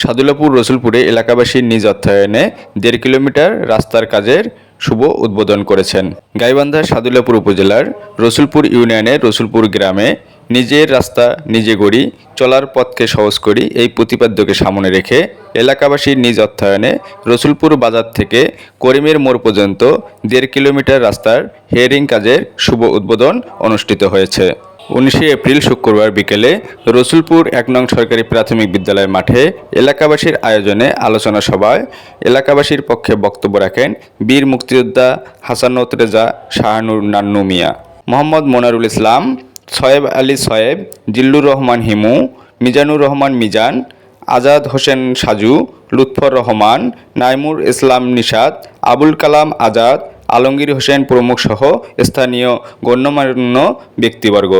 সাদুল্লাপুর রসুলপুরে এলাকাবাসীর নিজ অর্থায়নে দেড় কিলোমিটার রাস্তার কাজের শুভ উদ্বোধন করেছেন। গাইবান্ধা সাদুল্লাপুর উপজেলার রসুলপুর ইউনিয়নের রসুলপুর গ্রামে নিজের রাস্তা, নিজে গড়ি, চলার পথকে সহজ করি এই প্রতিপাদ্যকে সামনে রেখে এলাকাবাসীর নিজ অর্থায়নে রসুলপুর বাজার থেকে করিমের মোড় পর্যন্ত দেড় কিলোমিটার রাস্তার হেয়ারিং কাজের শুভ উদ্বোধন অনুষ্ঠিত হয়েছে। উনিশে এপ্রিল শুক্রবার বিকেলে রসুলপুর এক নং সরকারি প্রাথমিক বিদ্যালয়ের মাঠে এলাকাবাসীর আয়োজনে আলোচনা সভায় এলাকাবাসীর পক্ষে বক্তব্য রাখেন বীর মুক্তিযোদ্ধা হাসানত রেজা শাহানুর নান্নু মিয়া মোহাম্মদ মোনারুল ইসলাম, সয়েব আলী সয়েব, জিল্লুর রহমান হিমু, মিজানুর রহমান মিজান, আজাদ হোসেন সাজু, লুৎফর রহমান, নাইমুর ইসলাম নিশাদ আবুল কালাম আজাদ, আলমগীর হোসেন প্রমুখ সহ স্থানীয় গণ্যমান্য ব্যক্তিবর্গ।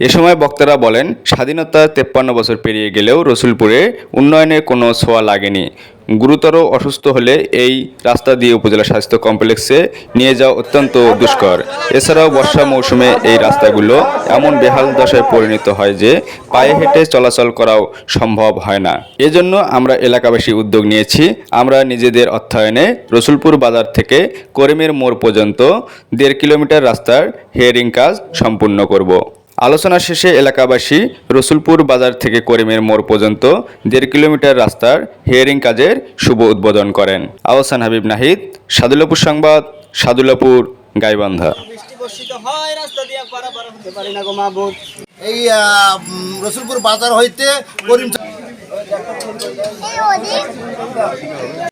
এ সময় বক্তারা বলেন, স্বাধীনতা তেপ্পান্ন বছর পেরিয়ে গেলেও রসুলপুরে উন্নয়নের কোনো ছোঁয়া লাগেনি। গুরুতর অসুস্থ হলে এই রাস্তা দিয়ে উপজেলা স্বাস্থ্য কমপ্লেক্সে নিয়ে যাওয়া অত্যন্ত দুষ্কর। এছাড়াও বর্ষা মৌসুমে এই রাস্তাগুলো এমন বেহাল দশায় পরিণত হয় যে পায়ে হেঁটে চলাচল করাও সম্ভব হয় না। এজন্য আমরা এলাকাবাসী উদ্যোগ নিয়েছি, আমরা নিজেদের অর্থায়নে রসুলপুর বাজার থেকে করিমের মোড় পর্যন্ত দেড় কিলোমিটার রাস্তার হেয়ারিং কাজ সম্পূর্ণ করব। আলোচনা শেষে এলাকাবাসী রসুলপুর বাজার থেকে করিমের মোড় পর্যন্ত দেড় কিলোমিটার রাস্তার হিয়ারিং কাজের শুভ উদ্বোধন করেন। আহসান হাবিব নাহিদ সাদুল্লাপুর সংবাদ সাদুল্লাপুর গাইবান্ধা। বৃষ্টি বর্ষিত হয় রাস্তা দিয়ে পারাপার হতে পারি না গো মাহবুব। এই রসুলপুর বাজার হইতে করিম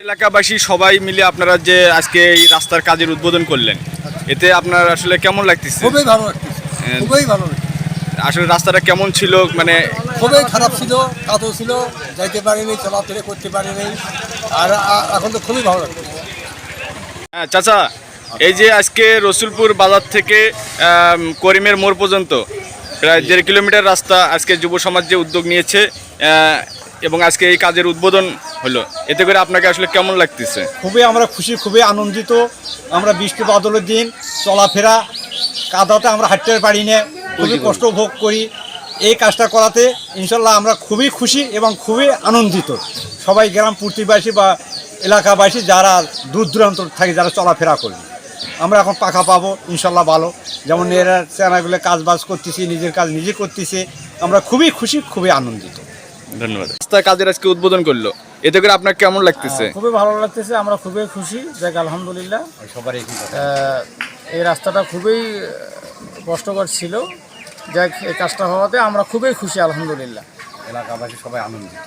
এলাকাবাসী সবাই মিলে আপনারা যে আজকে এই রাস্তার কাজের উদ্বোধন করলেন এতে আপনার আসলে কেমন লাগতেছে? খুবই ভালো লাগতেছে খুবই ভালো লাগতেছে। আসলে রাস্তাটা কেমন ছিল? মানে খুবই খারাপ ছিল কাতো ছিল যাইতে পারিনি চলাফেরা করতে পারিনি আর এখন তো খুবই ভালো লাগতেছে হ্যাঁ চাচা এই যে আজকে রসুলপুর বাজার থেকে করিমের মোড় পর্যন্ত প্রায় দেড় কিলোমিটার রাস্তা আজকে যুব সমাজ যে উদ্যোগ নিয়েছে এবং আজকে এই কাজের উদ্বোধন হলো এতে করে আপনাকে আসলে কেমন লাগতেছে? খুবই আমরা খুশি খুবই আনন্দিত। আমরা বৃষ্টি বাদলের দিন চলাফেরা কাদাতে আমরা হাঁটতে পারি না খুবই কষ্ট ভোগ করি। এই কাজটা করাতে ইনশাল্লাহ আমরা খুবই খুশি এবং খুবই আনন্দিত। সবাই গ্রাম প্রতিবাসী বা এলাকাবাসী যারা দূর দূরান্ত থাকে যারা চলাফেরা করি। আমরা এখন পাখা পাবো ইনশাল্লাহ ভালো। যেমন এরা চেনাগুলো কাজ বাজ করতেছি নিজের কাজ নিজে করতেছে। আমরা খুবই খুশি খুবই আনন্দিত। ধন্যবাদ। রাস্তার কাজের আজকে উদ্বোধন করল। এতে করে আপনার কেমন লাগতেছে? খুবই ভালো লাগতেছে আমরা খুবই খুশি। যাক আলহামদুলিল্লাহ। সবার এই রাস্তাটা খুবই কষ্টকর ছিল। যাক এই কাজটা হওয়াতে আমরা খুবই খুশি আলহামদুলিল্লাহ। এলাকাবাসী সবাই আনন্দিত।